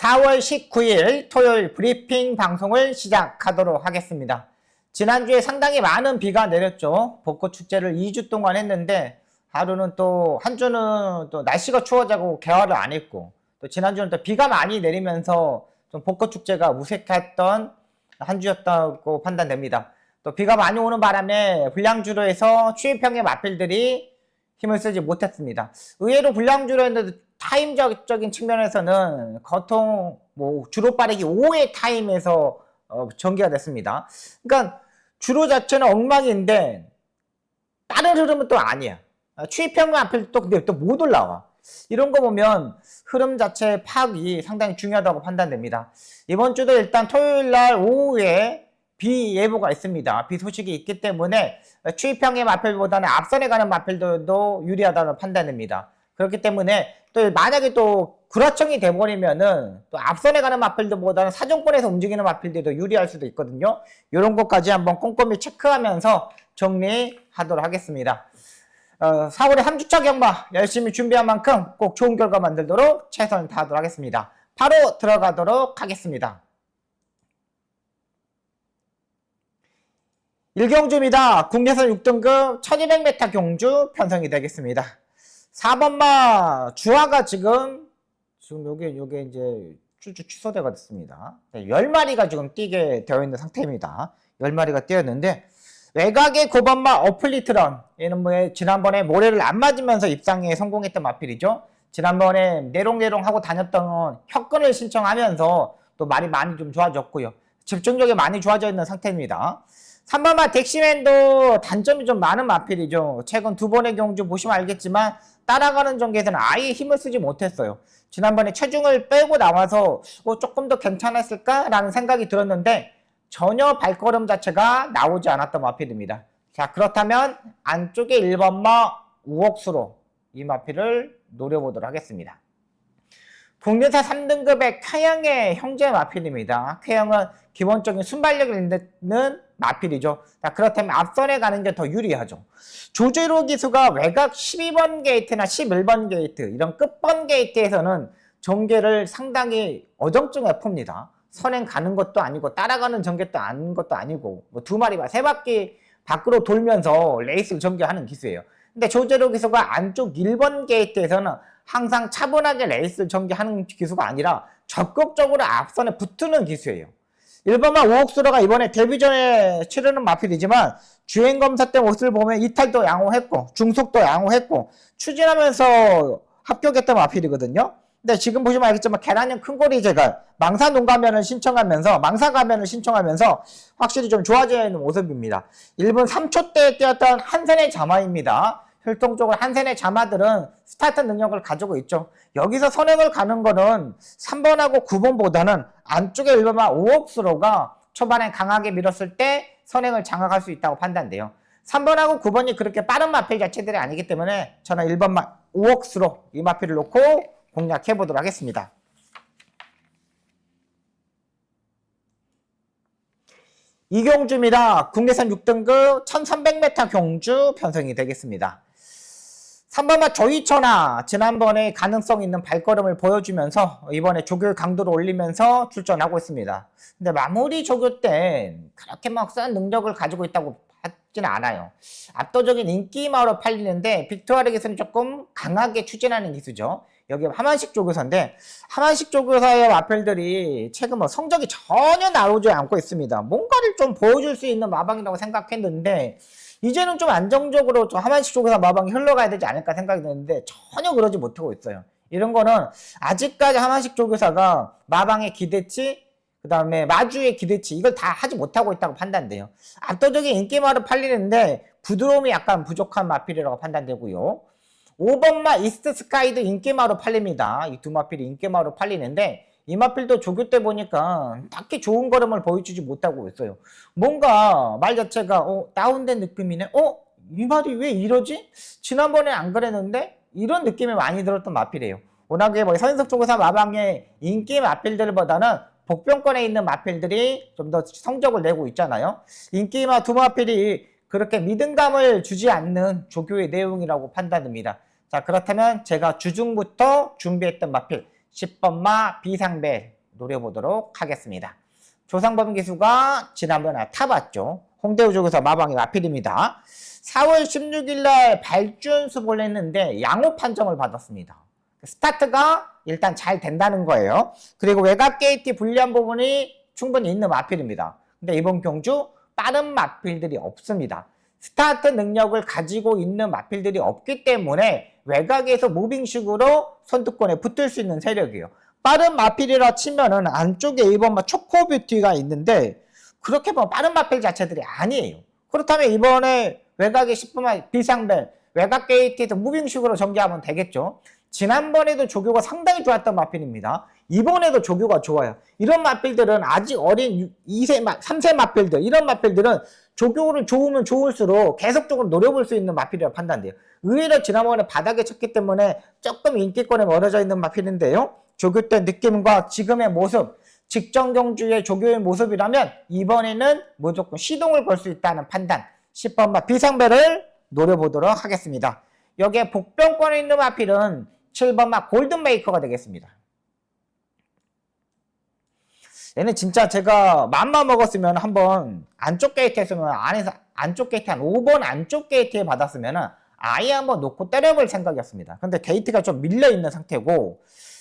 4월 19일 토요일 브리핑 방송을 시작하도록 하겠습니다. 지난주에 상당히 많은 비가 내렸죠. 벚꽃 축제를 2주 동안 했는데 하루는 또 한 주는 또 날씨가 추워지고 개화를 안 했고 또 지난주는 또 비가 많이 내리면서 좀 벚꽃 축제가 무색했던 한 주였다고 판단됩니다. 또 비가 많이 오는 바람에 불량주로에서 추위평의 마필들이 힘을 쓰지 못했습니다. 의외로 불량주로였는데 타임적인 측면에서는 거통 뭐 주로 빠르기 5의 타임에서 어, 전개가 됐습니다. 그러니까 주로 자체는 엉망인데 다른 흐름은 또 아니야. 아, 추위평 앞에 또 근데 또 못 올라와. 이런 거 보면 흐름 자체의 파악이 상당히 중요하다고 판단됩니다. 이번 주도 일단 토요일 날 오후에 비 예보가 있습니다. 비 소식이 있기 때문에 추위평의 마필보다는 앞선에 가는 마필들도 유리하다고 판단됩니다. 그렇기 때문에 또 만약에 또 구라청이 돼버리면은 또 앞선에 가는 마필들보다는 사정권에서 움직이는 마필들이 더 유리할 수도 있거든요. 이런 것까지 한번 꼼꼼히 체크하면서 정리하도록 하겠습니다. 어, 4월에 3주차 경마 열심히 준비한 만큼 꼭 좋은 결과 만들도록 최선을 다하도록 하겠습니다. 바로 들어가도록 하겠습니다. 일경주입니다. 국내선 6등급 1200m 경주 편성이 되겠습니다. 4번마 주화가 지금 지금 요게 요게 이제 추주 취소돼가 됐습니다. 10마리가 지금 뛰게 되어 있는 상태입니다. 10마리가 뛰었는데 외곽의 9번마 어플리트런 얘는 뭐 지난번에 모래를 안 맞으면서 입상에 성공했던 마필이죠. 지난번에 내롱내롱 하고 다녔던 혁근을 신청하면서 또 말이 많이 좀 좋아졌고요. 집중력이 많이 좋아져 있는 상태입니다. 3번마 덱시맨도 단점이 좀 많은 마필이죠. 최근 두 번의 경주 보시면 알겠지만 따라가는 전개에서는 아예 힘을 쓰지 못했어요. 지난번에 체중을 빼고 나와서 어, 조금 더 괜찮았을까라는 생각이 들었는데 전혀 발걸음 자체가 나오지 않았던 마필입니다. 자 그렇다면 안쪽에 1번마 우옥수로 이 마필을 노려보도록 하겠습니다. 국내사 3등급의 쾌영의 형제 마필입니다. 쾌영은 기본적인 순발력을 있는 마필이죠. 자, 그렇다면 앞선에 가는 게 더 유리하죠. 조제로 기수가 외곽 12번 게이트나 11번 게이트 이런 끝번 게이트에서는 전개를 상당히 어정쩡해 풉니다. 선행 가는 것도 아니고 따라가는 전개도 아닌 것도 아니고 뭐 두 마리 세 바퀴 밖으로 돌면서 레이스를 전개하는 기수예요. 근데 조제로 기수가 안쪽 1번 게이트에서는 항상 차분하게 레이스를 전개하는 기수가 아니라 적극적으로 앞선에 붙는 기수예요. 일반만 오옥수로가 이번에 데뷔 전에 치르는 마필이지만 주행검사 때 모습을 보면 이탈도 양호했고 중속도 양호했고 추진하면서 합격했던 마필이거든요. 근데 지금 보시면 알겠지만 계란형 큰고리 제가 망사 농가면을 신청하면서 망사 가면을 신청하면서 확실히 좀 좋아져 있는 모습입니다. 1분 3초 때 뛰었던 한센의 자마입니다. 혈통적으로 한센의 자마들은 스타트 능력을 가지고 있죠. 여기서 선행을 가는 거는 3번하고 9번보다는 안쪽에 1번만 5억수로가 초반에 강하게 밀었을 때 선행을 장악할 수 있다고 판단돼요. 3번하고 9번이 그렇게 빠른 마필 자체들이 아니기 때문에 저는 1번만 5억수로 이 마필을 놓고 공략해 보도록 하겠습니다. 이경주입니다. 국내선 6등급 1300m 경주 편성이 되겠습니다. 3번마 조이천아 지난번에 가능성 있는 발걸음을 보여주면서 이번에 조교 강도를 올리면서 출전하고 있습니다. 근데 마무리 조교 때 그렇게 막센 능력을 가지고 있다고 하지는 않아요. 압도적인 인기마로 팔리는데 기술은 조금 강하게 추진하는 기수죠. 여기 하만식 조교사인데 하만식 조교사의 마펠들이 최근 뭐 성적이 전혀 나오지 않고 있습니다. 뭔가를 좀 보여줄 수 있는 마방이라고 생각했는데 이제는 좀 안정적으로 좀 하만식 조교사 마방이 흘러가야 되지 않을까 생각이 드는데 전혀 그러지 못하고 있어요. 이런 거는 아직까지 하만식 조교사가 마방의 기대치 그 다음에 마주의 기대치 이걸 다 하지 못하고 있다고 판단돼요. 압도적인 인기마로 팔리는데 부드러움이 약간 부족한 마필이라고 판단되고요. 5번마 이스트 스카이도 인기마로 팔립니다. 이 두 마필이 인기마로 팔리는데 이 마필도 조교 때 보니까 딱히 좋은 걸음을 보여주지 못하고 있어요. 뭔가 말 자체가 어, 다운된 느낌이네. 어? 이 말이 왜 이러지? 지난번에 안 그랬는데? 이런 느낌이 많이 들었던 마필이에요. 워낙에 뭐 선석 조교사 마방의 인기 마필들보다는 복병권에 있는 마필들이 좀 더 성적을 내고 있잖아요. 인기마 두 마필이 그렇게 믿음감을 주지 않는 조교의 내용이라고 판단됩니다. 자 그렇다면 제가 주중부터 준비했던 마필 10번 마 비상벨 노려보도록 하겠습니다. 조상범 기수가 지난번에 타봤죠. 홍대우 쪽에서 마방이 마필입니다. 4월 16일 날 발주연습을 했는데 양호 판정을 받았습니다. 스타트가 일단 잘 된다는 거예요. 그리고 외곽 게이트 불리한 부분이 충분히 있는 마필입니다. 근데 이번 경주 빠른 마필들이 없습니다. 스타트 능력을 가지고 있는 마필들이 없기 때문에 외곽에서 무빙식으로 선두권에 붙을 수 있는 세력이에요. 빠른 마필이라 치면은 안쪽에 2번마 초코뷰티가 있는데 그렇게 보면 빠른 마필 자체들이 아니에요. 그렇다면 이번에 외곽에 10분만 비상벨 외곽 게이트에서 무빙식으로 전개하면 되겠죠. 지난번에도 조교가 상당히 좋았던 마필입니다. 이번에도 조교가 좋아요. 이런 마필들은 아직 어린 2세, 3세 마필들, 이런 마필들은 조교를 좋으면 좋을수록 계속적으로 노려볼 수 있는 마필이라고 판단돼요. 의외로 지난번에 바닥에 쳤기 때문에 조금 인기권에 멀어져 있는 마필인데요. 조교 때 느낌과 지금의 모습, 직전 경주의 조교의 모습이라면 이번에는 무조건 시동을 걸 수 있다는 판단. 10번 마 비상배를 노려보도록 하겠습니다. 여기에 복병권에 있는 마필은 7번마 골든메이커가 되겠습니다. 얘는 진짜 제가 맘만 먹었으면 한번 안쪽 게이트 했으면 안에서 안쪽 게이트 한 5번 안쪽 게이트에 받았으면 아예 한번 놓고 때려볼 생각이었습니다. 근데 게이트가 좀 밀려 있는 상태고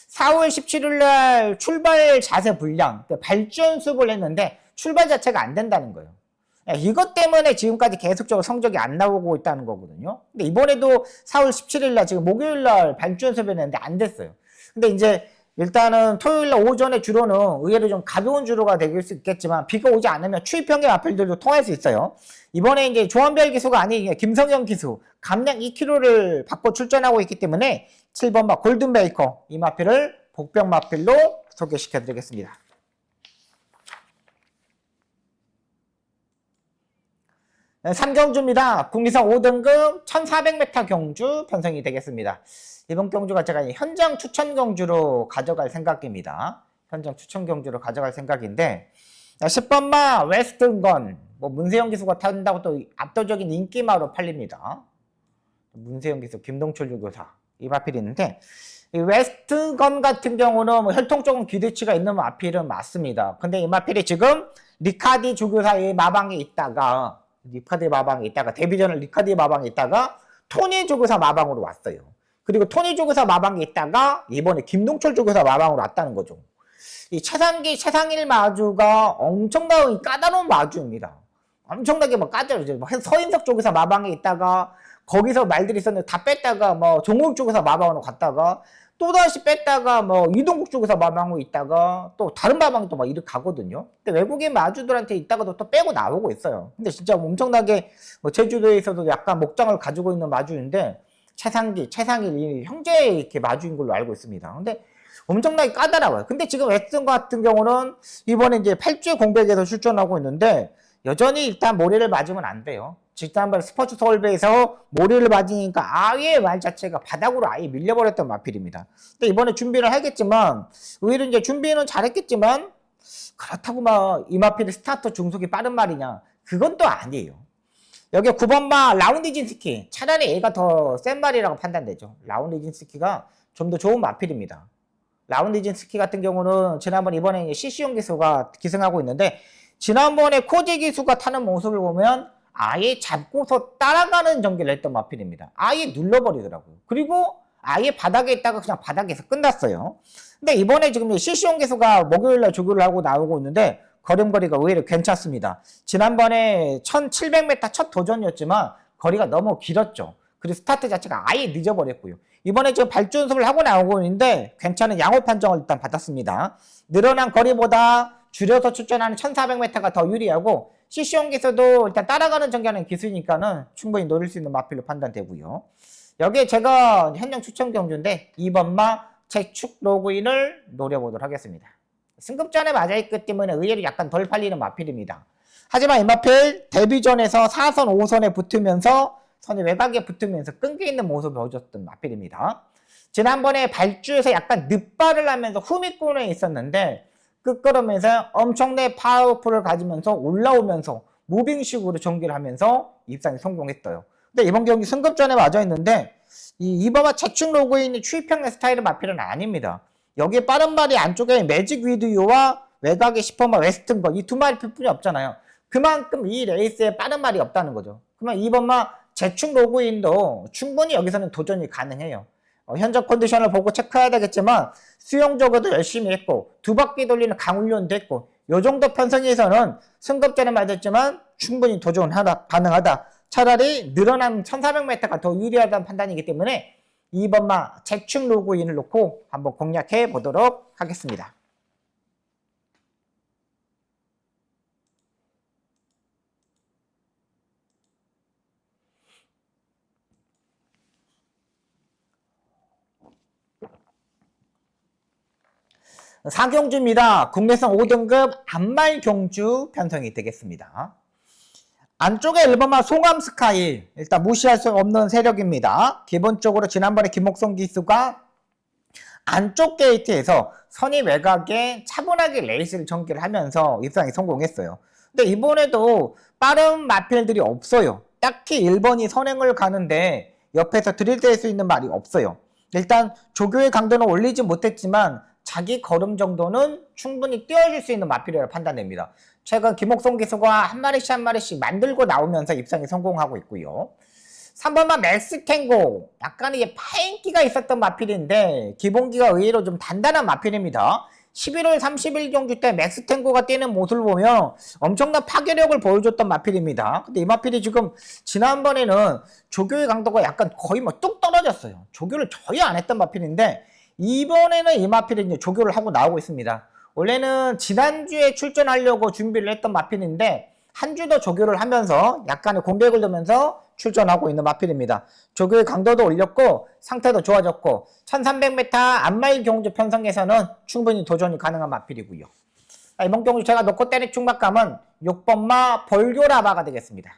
4월 17일 날 출발 자세 불량 발주 연습을 했는데 출발 자체가 안 된다는 거예요. 예, 이것 때문에 지금까지 계속적으로 성적이 안 나오고 있다는 거거든요. 근데 이번에도 4월 17일 날 지금 목요일 날 발주 연습했는데 안 됐어요. 근데 이제 일단은 토요일 날 오전에 주로는 의외로 좀 가벼운 주로가 될 수 있겠지만 비가 오지 않으면 추위평의 마필들도 통할 수 있어요. 이번에 이제 조한별 기수가 아닌 김성현 기수 감량 2kg를 받고 출전하고 있기 때문에 7번 마 골든베이커 이 마필을 복병 마필로 소개시켜 드리겠습니다. 네, 3경주입니다. 국리선 5등급 1400m 경주 편성이 되겠습니다. 이번 경주가 제가 현장 추천 경주로 가져갈 생각입니다. 현장 추천 경주로 가져갈 생각인데 10번마 웨스턴건 뭐 문세영 기수가 탄다고 또 압도적인 인기마로 팔립니다. 문세영 기수, 김동철 유교사 이 마필이 있는데 이 웨스턴건 같은 경우는 뭐 혈통적인 기대치가 있는 마필은 맞습니다. 근데 이 마필이 지금 리카디 주교사의 마방에 있다가 리카디 마방에 있다가 데뷔전을 리카디 마방에 있다가 토니 조교사 마방으로 왔어요. 그리고 토니 조교사 마방에 있다가 이번에 김동철 조교사 마방으로 왔다는 거죠. 이 최상기 최상일 마주가 엄청나게 까다로운 마주입니다. 엄청나게 막 까다로워요. 뭐 서인석 조교사 마방에 있다가 거기서 말들이 있었는데 다 뺐다가 뭐 종국 조교사 마방으로 갔다가 또 다시 뺐다가 뭐 이동국 쪽에서 마방으로 있다가 또 다른 마방이 또막 이렇게 가거든요. 근데 외국인 마주들한테 있다가도 또 빼고 나오고 있어요. 근데 진짜 엄청나게 뭐 제주도에서도 약간 목장을 가지고 있는 마주인데 최상기, 최상일 이 형제 이렇게 마주인 걸로 알고 있습니다. 근데 엄청나게 까다로워요. 근데 지금 웨스턴 같은 경우는 이번에 이제 8주의 공백에서 출전하고 있는데 여전히 일단 모래를 맞으면 안 돼요. 지난번 스포츠 서울배에서 모래를 맞으니까 아예 말 자체가 바닥으로 아예 밀려버렸던 마필입니다. 근데 이번에 준비를 하겠지만 의외로 이제 준비는 잘했겠지만 그렇다고 막 이 마필의 스타터 중속이 빠른 말이냐 그건 또 아니에요. 여기 9번 마 라운디진스키 차라리 얘가 더 센 말이라고 판단되죠. 라운디진스키가 좀 더 좋은 마필입니다. 라운디진스키 같은 경우는 지난번 이번에 CC용 기수가 기승하고 있는데 지난번에 코지 기수가 타는 모습을 보면 아예 잡고서 따라가는 전개를 했던 마필입니다. 아예 눌러버리더라고요. 그리고 아예 바닥에 있다가 그냥 바닥에서 끝났어요. 근데 이번에 지금 CC용 기수가 목요일날 조교를 하고 나오고 있는데 걸음거리가 의외로 괜찮습니다. 지난번에 1700m 첫 도전이었지만 거리가 너무 길었죠. 그리고 스타트 자체가 아예 늦어버렸고요. 이번에 지금 발주 연습을 하고 나오고 있는데 괜찮은 양호 판정을 일단 받았습니다. 늘어난 거리보다 줄여서 출전하는 1400m가 더 유리하고 CC용 기수도 일단 따라가는 전개하는 기수니까는 충분히 노릴 수 있는 마필로 판단되고요. 여기에 제가 현장 추천 경주인데 2번마 재축 로그인을 노려보도록 하겠습니다. 승급전에 맞아있기 때문에 의외로 약간 덜 팔리는 마필입니다. 하지만 이 마필 데뷔전에서 4선, 5선에 붙으면서 선이 외곽에 붙으면서 끈기 있는 모습을 보여줬던 마필입니다. 지난번에 발주에서 약간 늪발을 하면서 후미권에 있었는데 끝걸으면서 엄청나게 파워풀을 가지면서 올라오면서 무빙식으로 전개를 하면서 입상에 성공했어요. 근데 이번 경기 승급전에 맞아 있는데 이 이바마 좌측 로그인이 추입형의 스타일의 마필은 아닙니다. 여기 빠른 말이 안쪽에 매직 위드유와 외곽의 10%마 웨스튼 거 이 두 마리 필뿐이 없잖아요. 그만큼 이 레이스에 빠른 말이 없다는 거죠. 그러면 2번마 재충 로그인도 충분히 여기서는 도전이 가능해요. 어, 현재 컨디션을 보고 체크해야 되겠지만 수영적으로도 열심히 했고 두 바퀴 돌리는 강훈련도 했고 요 정도 편성에서는 승급전에 맞았지만 충분히 도전 하다 가능하다. 차라리 늘어난 1400m가 더 유리하다는 판단이기 때문에 2번마 재충 로그인을 놓고 한번 공략해 보도록 하겠습니다. 사경주입니다. 국내선 5등급 안말경주 편성이 되겠습니다. 안쪽에 1번만 송암 스카이 일단 무시할 수 없는 세력입니다. 기본적으로 지난번에 김목성 기수가 안쪽 게이트에서 선이 외곽에 차분하게 레이스를 전개를 하면서 입상에 성공했어요. 근데 이번에도 빠른 마필들이 없어요. 딱히 1번이 선행을 가는데 옆에서 들이댈 수 있는 말이 없어요. 일단 조교의 강도는 올리지 못했지만 자기 걸음 정도는 충분히 띄워줄 수 있는 마필이라고 판단됩니다. 최근 김옥성 기수가 한 마리씩 한 마리씩 만들고 나오면서 입상에 성공하고 있고요. 3번만 맥스탱고 약간 이게 파인기가 있었던 마필인데 기본기가 의외로 좀 단단한 마필입니다. 11월 30일 경주 때 맥스탱고가 뛰는 모습을 보면 엄청난 파괴력을 보여줬던 마필입니다. 근데 이 마필이 지금 지난번에는 조교의 강도가 약간 거의 뭐 뚝 떨어졌어요. 조교를 전혀 안 했던 마필인데 이번에는 이 마필이 이제 조교를 하고 나오고 있습니다. 원래는 지난주에 출전하려고 준비를 했던 마필인데 한 주 더 조교를 하면서 약간의 공백을 두면서 출전하고 있는 마필입니다. 조교의 강도도 올렸고 상태도 좋아졌고 1300m 안마일 경주 편성에서는 충분히 도전이 가능한 마필이고요. 자, 이번 경주 제가 놓고 때린 충막감은 6번마 벌교라바가 되겠습니다.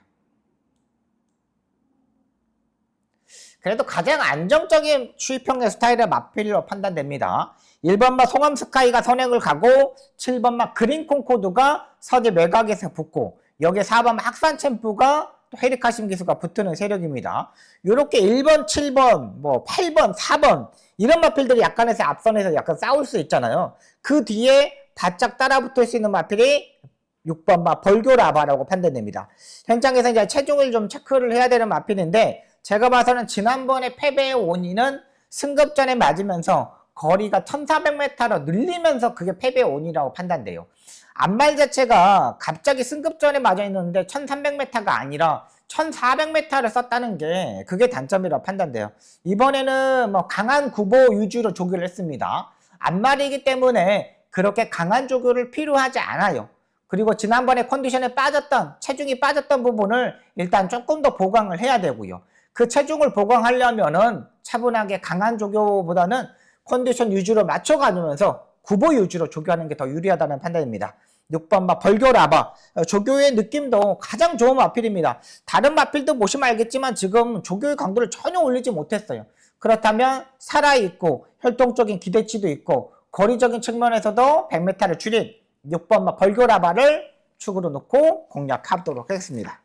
그래도 가장 안정적인 추입형의 스타일의 마필로 판단됩니다. 1번마 송암 스카이가 선행을 가고 7번마 그린 콩코드가 서재 매각에서 붙고 여기에 4번 학산 챔프가 또 헤리카심 기수가 붙는 세력입니다. 이렇게 1번, 7번, 뭐 8번, 4번 이런 마필들이 약간에서 앞선에서 약간 싸울 수 있잖아요. 그 뒤에 바짝 따라붙을 수 있는 마필이 6번 마 벌교라바라고 판단됩니다. 현장에서 이제 체중을 좀 체크를 해야 되는 마필인데 제가 봐서는 지난번에 패배의 원인은 승급전에 맞으면서 거리가 1400m로 늘리면서 그게 패배의 원인이라고 판단돼요. 앞말 자체가 갑자기 승급전에 맞아 있는데 1300m가 아니라 1400m를 썼다는 게 그게 단점이라고 판단돼요. 이번에는 뭐 강한 구보 위주로 조교를 했습니다. 앞말이기 때문에 그렇게 강한 조교를 필요하지 않아요. 그리고 지난번에 컨디션에 빠졌던 체중이 빠졌던 부분을 일단 조금 더 보강을 해야 되고요. 그 체중을 보강하려면은 차분하게 강한 조교보다는 컨디션 유지로 맞춰가면서 구보 유지로 조교하는 게 더 유리하다는 판단입니다. 6번 마 벌교 라바 조교의 느낌도 가장 좋은 마필입니다. 다른 마필도 보시면 알겠지만 지금 조교의 강도를 전혀 올리지 못했어요. 그렇다면 살아있고 혈통적인 기대치도 있고 거리적인 측면에서도 100m를 줄인 6번 마 벌교 라바를 축으로 놓고 공략하도록 하겠습니다.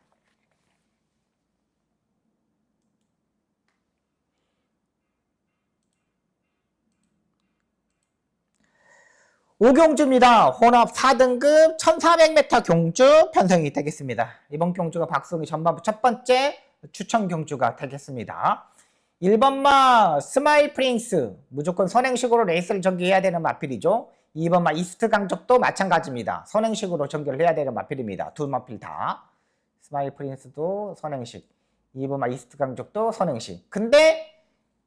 오경주입니다. 혼합 4등급 1400m 경주 편성이 되겠습니다. 이번 경주가 박승희 전반부 첫 번째 추천 경주가 되겠습니다. 1번마 스마일 프린스 무조건 선행식으로 레이스를 전개해야 되는 마필이죠. 2번마 이스트 강적도 마찬가지입니다. 선행식으로 전개를 해야 되는 마필입니다. 두 마필 다. 스마일 프린스도 선행식. 2번마 이스트 강적도 선행식. 근데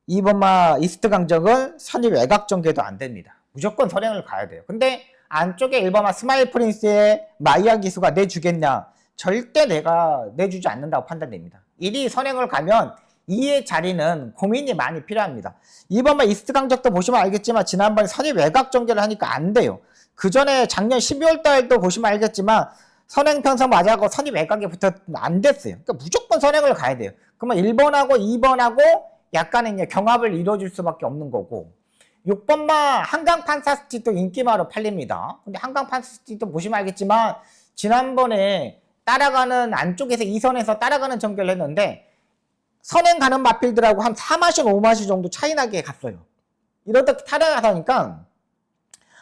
2번마 이스트 강적은 선이 외곽 전개도 안 됩니다. 무조건 선행을 가야 돼요. 근데 안쪽에 1번마 스마일 프린스의 마이아 기수가 내주겠냐? 절대 내가 내주지 않는다고 판단됩니다. 1위 선행을 가면 2의 자리는 고민이 많이 필요합니다. 2번마 이스트 강적도 보시면 알겠지만 지난번에 선이 외곽 전개를 하니까 안 돼요. 그 전에 작년 12월 달도 보시면 알겠지만 선행 편성 맞아고 선이 외곽에 붙어 안 됐어요. 그러니까 무조건 선행을 가야 돼요. 그러면 1번하고 2번하고 약간의 경합을 이루어질 수밖에 없는 거고 6번마 한강 판 사스틱도 인기마로 팔립니다. 근데 한강 판 사스틱도 보시면 알겠지만 지난번에 따라가는 안쪽에서 2선에서 따라가는 전개를 했는데 선행 가는 마필들하고 한 4마시, 5마시 정도 차이 나게 갔어요. 이러다 타락하니까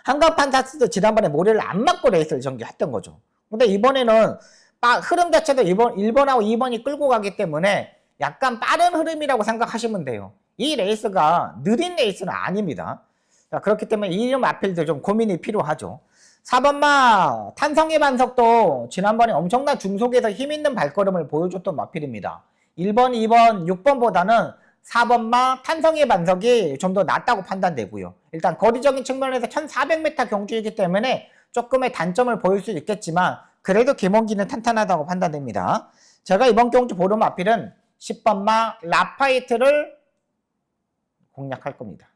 한강 판타스도 지난번에 모래를 안 맞고 레이스를 전개했던 거죠. 근데 이번에는 빠- 흐름 자체도 1번, 1번하고 2번이 끌고 가기 때문에 약간 빠른 흐름이라고 생각하시면 돼요. 이 레이스가 느린 레이스는 아닙니다. 자, 그렇기 때문에 이름 앞필들 좀 고민이 필요하죠. 4번마 탄성의 반석도 지난번에 엄청난 중속에서 힘있는 발걸음을 보여줬던 마필입니다. 1번, 2번, 6번보다는 4번마 탄성의 반석이 좀 더 낫다고 판단되고요. 일단 거리적인 측면에서 1400m 경주이기 때문에 조금의 단점을 보일 수 있겠지만 그래도 김원기는 탄탄하다고 판단됩니다. 제가 이번 경주 보름 마필은 10번마 라파이트를 공략할 겁니다.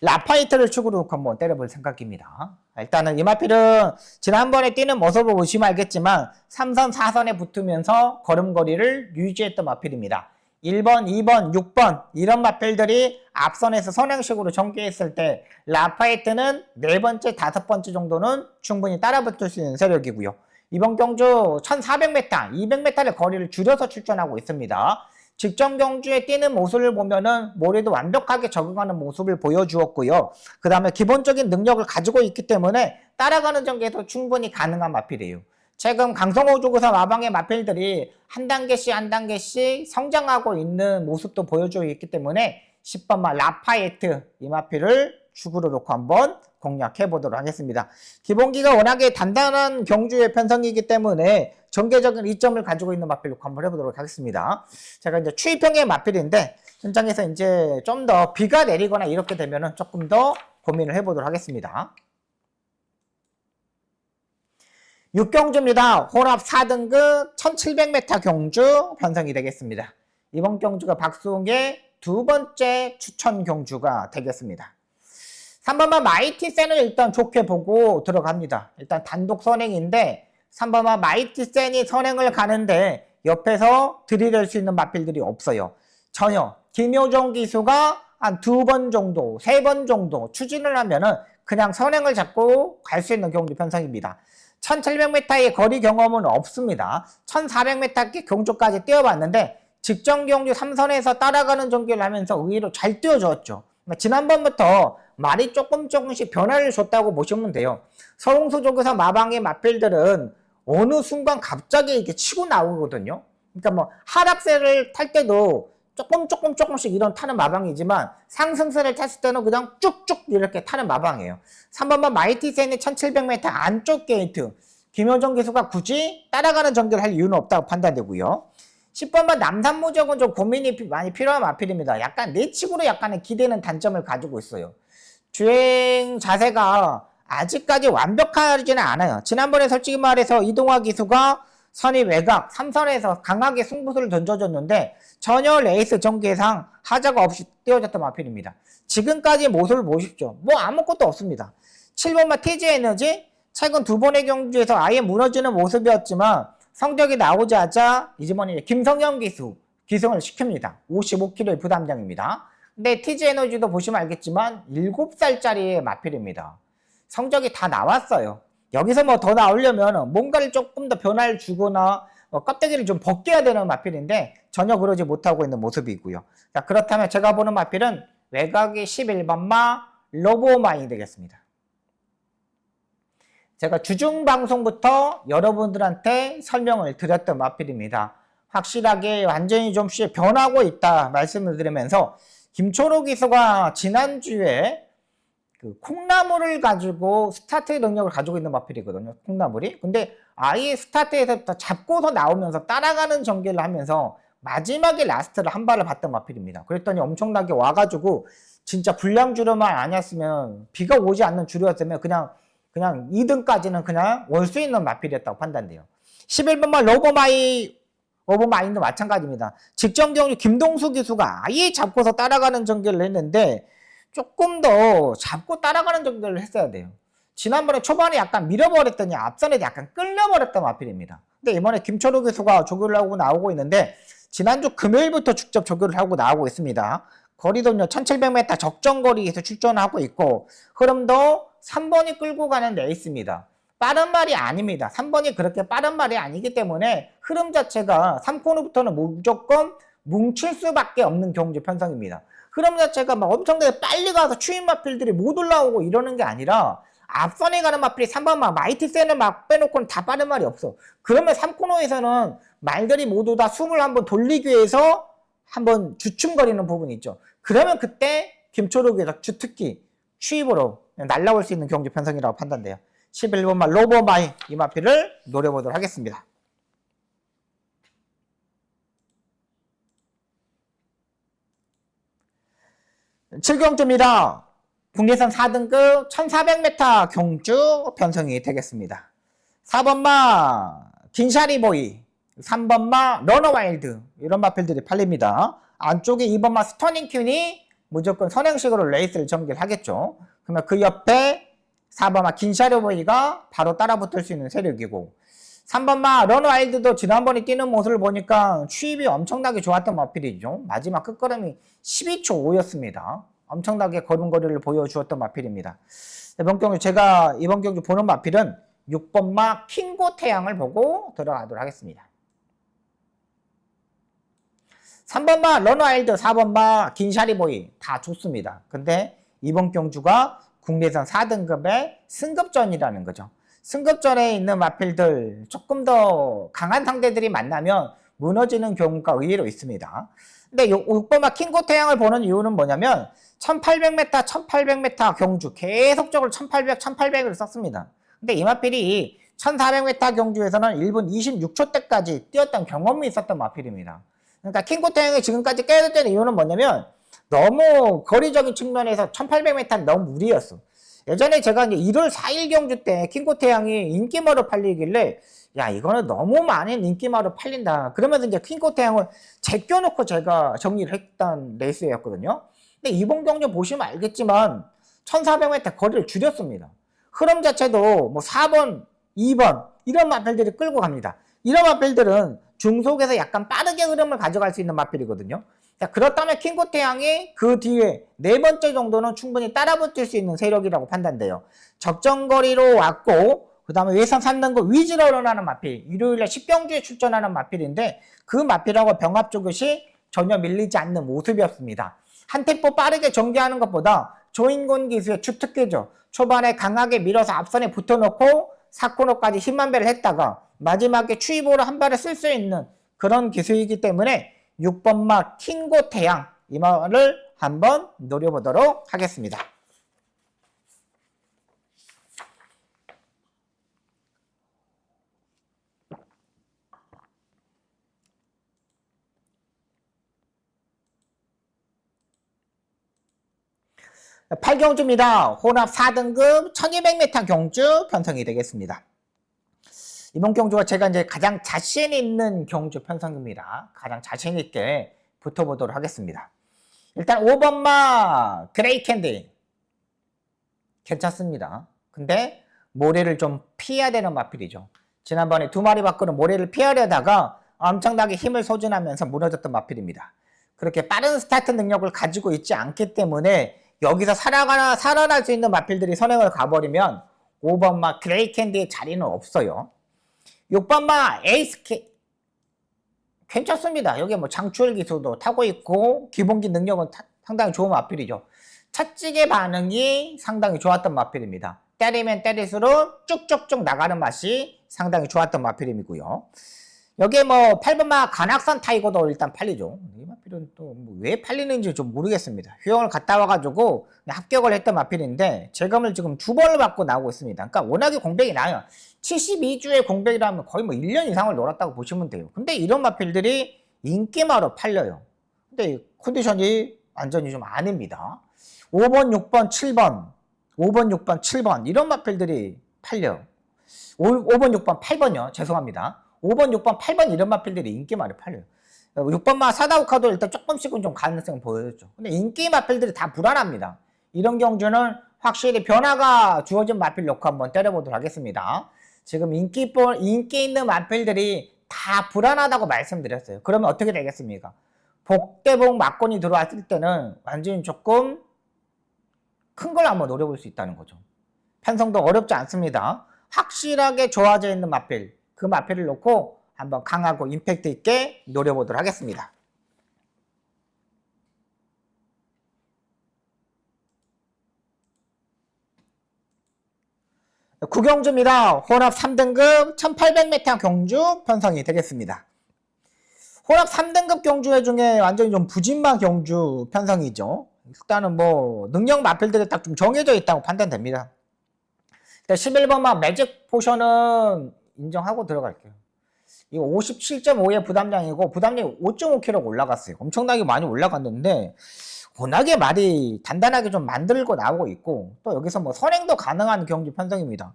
라파이트를 축으로 놓고 한번 때려볼 생각입니다. 일단은 이마필은 지난번에 뛰는 모습을 보시면 알겠지만 3선, 4선에 붙으면서 걸음걸이를 유지했던 마필입니다. 1번, 2번, 6번 이런 마필들이 앞선에서 선행식으로 전개했을 때 라파이트는 네 번째, 다섯 번째 정도는 충분히 따라붙을 수 있는 세력이고요. 이번 경주 1400m, 200m의 거리를 줄여서 출전하고 있습니다. 직전 경주에 뛰는 모습을 보면은 모레도 완벽하게 적응하는 모습을 보여주었고요. 그 다음에 기본적인 능력을 가지고 있기 때문에 따라가는 전개에서 충분히 가능한 마필이에요. 최근 강성호 조구사 마방의 마필들이 한 단계씩 한 단계씩 성장하고 있는 모습도 보여주고 있기 때문에 10번마 라파에트 이 마필을 축으로 놓고 한번 공략해 보도록 하겠습니다. 기본기가 워낙에 단단한 경주의 편성이기 때문에 전개적인 이점을 가지고 있는 마필 놓고 한번 해보도록 하겠습니다. 제가 이제 추위평의 마필인데 현장에서 이제 좀 더 비가 내리거나 이렇게 되면은 조금 더 고민을 해보도록 하겠습니다. 6경주입니다. 혼합 4등급 1700m 경주 편성이 되겠습니다. 이번 경주가 박수홍의 두 번째 추천 경주가 되겠습니다. 3번만 마이티 센을 일단 좋게 보고 들어갑니다. 일단 단독 선행인데 3번만 마이티 센이 선행을 가는데 옆에서 들이댈 수 있는 마필들이 없어요. 전혀. 김효정 기수가 한 두 번 정도, 세 번 정도 추진을 하면은 그냥 선행을 잡고 갈 수 있는 경주 편성입니다. 1700m의 거리 경험은 없습니다. 1400m 경주까지 뛰어봤는데 직전 경주 3선에서 따라가는 전개를 하면서 의외로 잘 뛰어줬죠. 그러니까 지난번부터 말이 조금 조금씩 변화를 줬다고 보시면 돼요. 서홍수 조교사 마방의 마필들은 어느 순간 갑자기 이렇게 치고 나오거든요. 그러니까 뭐 하락세를 탈 때도 조금 조금 조금씩 이런 타는 마방이지만 상승세를 탔을 때는 그냥 쭉쭉 이렇게 타는 마방이에요. 3번만 마이티센의 1700m 안쪽 게이트 김효정 기수가 굳이 따라가는 전개를 할 이유는 없다고 판단되고요. 10번만 남산무적은 좀 고민이 피- 많이 필요한 마필입니다. 약간 내측으로 약간의 기대는 단점을 가지고 있어요. 주행 자세가 아직까지 완벽하지는 않아요. 지난번에 솔직히 말해서 이동화 기수가 선이 외곽 3선에서 강하게 승부수를 던져줬는데 전혀 레이스 전개상 하자가 없이 뛰어졌던 마필입니다. 지금까지 모습을 보십시오. 뭐 아무것도 없습니다. 7번마 TG 에너지 최근 두 번의 경주에서 아예 무너지는 모습이었지만 성적이 않자 이즈머니 김성현 기수 기승을 시킵니다. 55kg의 부담장입니다. 근데 TG 에너지도 보시면 알겠지만 7살짜리의 마필입니다. 성적이 다 나왔어요. 여기서 뭐 더 나오려면 뭔가를 조금 더 변화를 주거나 어, 껍데기를 좀 벗겨야 되는 마필인데 전혀 그러지 못하고 있는 모습이고요. 자, 그렇다면 제가 보는 마필은 외곽의 11번마 로보마이 되겠습니다. 제가 주중 방송부터 여러분들한테 설명을 드렸던 마필입니다. 확실하게 완전히 좀씩 변하고 있다 말씀을 드리면서 김초로 기수가 지난주에 그 콩나물을 가지고 스타트 능력을 가지고 있는 마필이거든요. 콩나물이. 근데 아예 스타트에서부터 잡고서 나오면서 따라가는 전개를 하면서 마지막에 라스트를 한 발을 봤던 마필입니다. 그랬더니 엄청나게 와가지고 진짜 불량 주류만 아니었으면 비가 오지 않는 주류였으면 그냥 그냥 2등까지는 그냥 올 수 있는 마필이었다고 판단돼요. 11번만 로버마이 로버마인도 마찬가지입니다. 직전 경주 김동수 기수가 아예 잡고서 따라가는 전개를 했는데 조금 더 잡고 따라가는 전개를 했어야 돼요. 지난번에 초반에 약간 밀어버렸더니 앞선에 약간 끌려버렸던 마필입니다. 근데 이번에 김철우 기수가 조교를 하고 나오고 있는데 지난주 금요일부터 직접 조교를 하고 나오고 있습니다. 거리도요 1700m 적정 거리에서 출전하고 있고 흐름도 3번이 끌고 가는 레이스입니다. 빠른 말이 아닙니다. 3번이 그렇게 빠른 말이 아니기 때문에 흐름 자체가 3코너부터는 무조건 뭉칠 수밖에 없는 경주 편성입니다. 흐름 자체가 막 엄청나게 빨리 가서 추인 마필들이 못 올라오고 이러는 게 아니라 앞선에 가는 마필이 3번만 마이티 센을 막 빼놓고는 다 빠른 말이 없어. 그러면 3코너에서는 말들이 모두 다 숨을 한번 돌리기 위해서 한번 주춤거리는 부분이 있죠. 그러면 그때 김초록에서 주특기 추입으로 날라올 수 있는 경주 편성이라고 판단돼요. 11번마 로보마이 이 마필을 노려보도록 하겠습니다. 7경주입니다. 국내선 4등급 1400m 경주 편성이 되겠습니다. 4번마 긴샤리보이 3번마 러너와일드 이런 마필들이 팔립니다. 안쪽에 2번마 스터닝 퀸이 무조건 선행식으로 레이스를 전개를 하겠죠. 그러면 그 옆에 4번마 긴샤리보이가 바로 따라붙을 수 있는 세력이고 3번마 러너와일드도 지난번에 뛰는 모습을 보니까 추입이 엄청나게 좋았던 마필이죠. 마지막 끝걸음이 12초 5였습니다. 엄청나게 걸음걸이를 보여주었던 마필입니다. 이번 경주 제가 이번 경주 보는 마필은 6번마 킹고 태양을 보고 들어가도록 하겠습니다. 3번마 러너아일드, 4번마 긴샤리보이 다 좋습니다. 근데 이번 경주가 국내선 4등급의 승급전이라는 거죠. 승급전에 있는 마필들 조금 더 강한 상대들이 만나면 무너지는 경우가 의외로 있습니다. 근데 6번마 킹고 태양을 보는 이유는 뭐냐면 1800m, 1800m 경주 계속적으로 1800, 1800을 썼습니다. 근데 이 마필이 1400m 경주에서는 1분 26초 때까지 뛰었던 경험이 있었던 마필입니다. 그러니까 킹고태형이 지금까지 깨졌던 이유는 뭐냐면 너무 거리적인 측면에서 1800m는 너무 무리였어. 예전에 제가 이제 1월 4일 경주 때 킹고태양이 인기마로 팔리길래 야 이거는 너무 많은 인기마로 팔린다. 그러면서 이제 킹고태양을 제껴놓고 제가 정리를 했던 레이스였거든요. 근데 이번 경주 보시면 알겠지만 1400m 거리를 줄였습니다. 흐름 자체도 뭐 4번, 2번 이런 마필들이 끌고 갑니다. 이런 마필들은 중속에서 약간 빠르게 흐름을 가져갈 수 있는 마필이거든요. 자, 그렇다면 킹고태양이 그 뒤에 네 번째 정도는 충분히 따라붙을 수 있는 세력이라고 판단돼요. 적정거리로 왔고 그 다음에 외선 3등급 위즈러를 하는 마필 일요일에 10경주에 출전하는 마필인데 그 마필하고 병합 조교시 전혀 밀리지 않는 모습이었습니다. 한 템포 빠르게 전개하는 것보다 조인곤 기수의 주특기죠. 초반에 강하게 밀어서 앞선에 붙어놓고 사코노까지 힘만 배를 했다가 마지막에 추이보로 한 발을 쓸 수 있는 그런 기술이기 때문에 6번마 킹고 태양 이 말을 한번 노려보도록 하겠습니다. 8경주입니다. 혼합 4등급 1200m 경주 편성이 되겠습니다. 이번 경주가 제가 이제 가장 자신 있는 경주 편성입니다. 가장 자신 있게 붙어보도록 하겠습니다. 일단 5번마 그레이 캔디 괜찮습니다. 근데 모래를 좀 피해야 되는 마필이죠. 지난번에 두 마리 밖으로 모래를 피하려다가 엄청나게 힘을 소진하면서 무너졌던 마필입니다. 그렇게 빠른 스타트 능력을 가지고 있지 않기 때문에 여기서 살아가나 살아날 수 있는 마필들이 선행을 가버리면 5번마 그레이 캔디의 자리는 없어요. 6번마 에이스 캐 괜찮습니다. 여기 뭐 장추열 기술도 타고 있고 기본기 능력은 타, 상당히 좋은 마필이죠. 첫찌개 반응이 상당히 좋았던 마필입니다. 때리면 때릴수록 쭉쭉쭉 나가는 맛이 상당히 좋았던 마필임이고요. 여기에 뭐 8번마 간악산 타이거도 일단 팔리죠. 이 마필은 또 왜 팔리는지 좀 모르겠습니다. 휴영을 갔다 와가지고 합격을 했던 마필인데 재검을 지금 두 번을 받고 나오고 있습니다. 그러니까 워낙에 공백이 나요. 72주의 공백이라면 거의 뭐 1년 이상을 놀았다고 보시면 돼요. 근데 이런 마필들이 인기마로 팔려요. 근데 컨디션이 완전히 좀 아닙니다. 5번, 6번, 7번, 5번, 6번, 7번 이런 마필들이 팔려요. 5, 번 6번, 8번요. 죄송합니다. 5번, 6번, 8번 이런 마필들이 인기 많이 팔려요. 6번마 사다우카도 일단 조금씩은 좀 가능성을 보여줬죠. 근데 인기 마필들이 다 불안합니다. 이런 경주는 확실히 변화가 주어진 마필 놓고 한번 때려보도록 하겠습니다. 지금 인기, 인기 있는 마필들이 다 불안하다고 말씀드렸어요. 그러면 어떻게 되겠습니까? 복대복 막건이 들어왔을 때는 완전히 조금 큰 걸 한번 노려볼 수 있다는 거죠. 편성도 어렵지 않습니다. 확실하게 좋아져 있는 마필, 그 마필을 놓고 한번 강하고 임팩트 있게 노려보도록 하겠습니다. 구경주입니다. 혼합 3등급 1800m 경주 편성이 되겠습니다. 혼합 3등급 경주 중에 완전히 좀 부진만 경주 편성이죠. 일단은 뭐 능력 마필들이 딱 좀 정해져 있다고 판단됩니다. 일단 11번만 매직 포션은 인정하고 들어갈게요. 이거 57.5의 부담량이고 부담량이 5.5kg 올라갔어요. 엄청나게 많이 올라갔는데 워낙에 말이 단단하게 좀 만들고 나오고 있고 또 여기서 뭐 선행도 가능한 경기 편성입니다.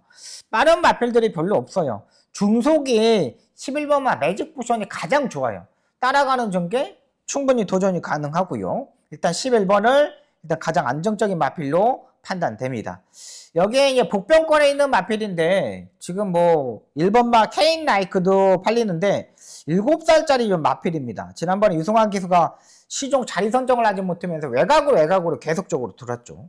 빠른 마필들이 별로 없어요. 중속이 11번만 매직 포션이 가장 좋아요. 따라가는 전개 충분히 도전이 가능하고요. 일단 11번을 일단 가장 안정적인 마필로 판단됩니다. 여기에 이제 복병권에 있는 마필인데 지금 뭐 1번마 케인 라이크도 팔리는데 7살짜리 좀 마필입니다. 지난번에 유승환 기수가 시종 자리 선정을 하지 못하면서 외곽으로 외곽으로 계속적으로 들었죠.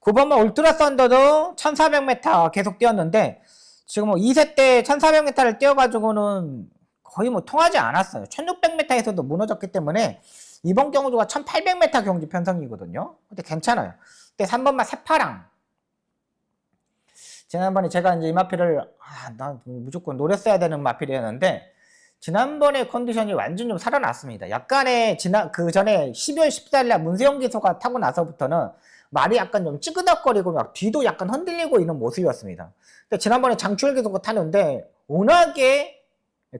9번마 울트라 썬더도 1400m 계속 뛰었는데 지금 뭐 2세 때 1400m를 뛰어가지고는 거의 뭐 통하지 않았어요. 1600m에서도 무너졌기 때문에 이번 경주가 1800m 경주 편성이거든요. 근데 괜찮아요. 근데 3번마 새파랑 지난번에 제가 이제 이 마필을 아, 나 무조건 노렸어야 되는 마필이었는데 지난번에 컨디션이 완전 좀 살아났습니다. 약간의 지난 그 전에 12월 14일 날 문세영 기소가 타고 나서부터는 말이 약간 좀 찌그덕거리고 막 뒤도 약간 흔들리고 있는 모습이었습니다. 근데 지난번에 장추열 기소가 타는데 워낙에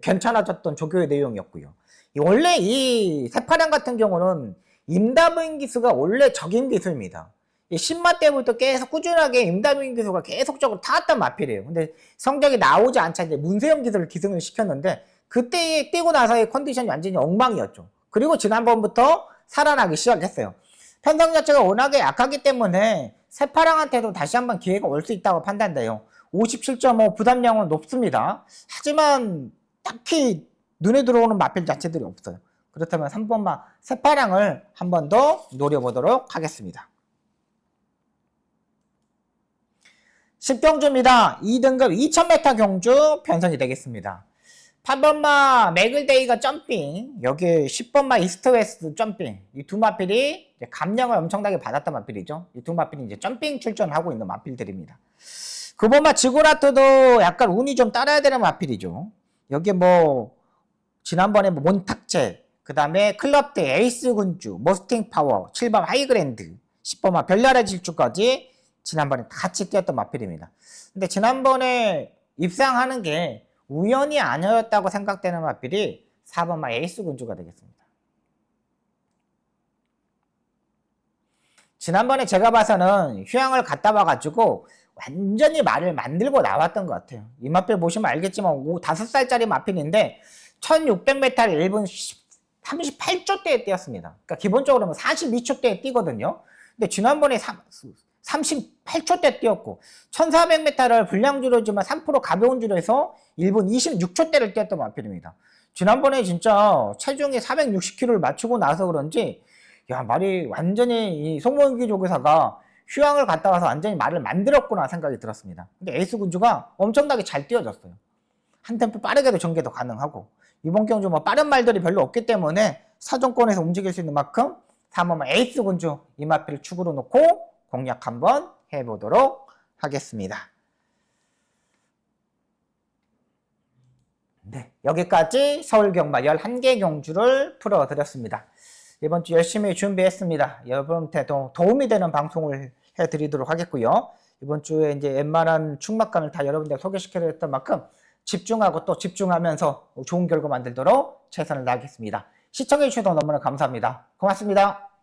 괜찮아졌던 조교의 내용이었고요. 이 원래 이 새파랑 같은 경우는 임다부인 기수가 원래 적인 기수입니다. 이 신마 때부터 계속 꾸준하게 임다부인 기수가 계속적으로 타왔던 마필이에요. 근데 성적이 나오지 않자 이제 문세영 기수를 기승을 시켰는데 그때 뛰고 나서의 컨디션이 완전히 엉망이었죠. 그리고 지난번부터 살아나기 시작했어요. 편성 자체가 워낙에 약하기 때문에 새파랑한테도 다시 한번 기회가 올 수 있다고 판단돼요. 57.5 부담량은 높습니다. 하지만 딱히 눈에 들어오는 마필 자체들이 없어요. 그렇다면 3번마 새파랑을 한 번 더 노려보도록 하겠습니다. 10경주입니다. 2등급 2000m 경주 편성이 되겠습니다. 8번마 맥을데이가 점핑, 여기 10번마 이스트 웨스트 점핑. 이 두 마필이 감량을 엄청나게 받았던 마필이죠. 이 두 마필이 이제 점핑 출전하고 있는 마필들입니다. 9번마 지고라트도 약간 운이 좀 따라야 되는 마필이죠. 여기 뭐 지난번에 뭐 몬탁제, 그 다음에 클럽대 에이스 군주, 머스팅 파워, 7번 하이그랜드, 10번마 별나라 질주까지 지난번에 같이 뛰었던 마필입니다. 근데 지난번에 입상하는 게 우연이 아니었다고 생각되는 마필이 4번마 에이스 군주가 되겠습니다. 지난번에 제가 봐서는 휴양을 갔다 와가지고 완전히 말을 만들고 나왔던 것 같아요. 이 마필 보시면 알겠지만 5살짜리 마필인데 1600m를 1분 38초대에 뛰었습니다. 그러니까 기본적으로 42초대에 뛰거든요. 근데 지난번에 38초대 뛰었고 1400m를 분량주로지만 3% 가벼운 주로해서 1분 26초 대를 뛰었던 마필입니다. 지난번에 진짜 체중이 460kg를 맞추고 나서 그런지 야 말이 완전히 이 송원기 조교사가 휴양을 갔다 와서 완전히 말을 만들었구나 생각이 들었습니다. 근데 에이스 군주가 엄청나게 잘 뛰어졌어요. 한 템포 빠르게도 전개도 가능하고 이번 경주 뭐 빠른 말들이 별로 없기 때문에 사정권에서 움직일 수 있는 만큼 3번 에이스 군주 이마필을 축으로 놓고 공략 한번 해보도록 하겠습니다. 네, 여기까지 서울 경마 11개 경주를 풀어드렸습니다. 이번 주 열심히 준비했습니다. 여러분한테 도, 도움이 되는 방송을 해드리도록 하겠고요. 이번 주에 이제 웬만한 충막감을 다 여러분들 소개시켜드렸던 만큼 집중하고 또 집중하면서 좋은 결과 만들도록 최선을 다하겠습니다. 시청해주셔서 너무나 감사합니다. 고맙습니다.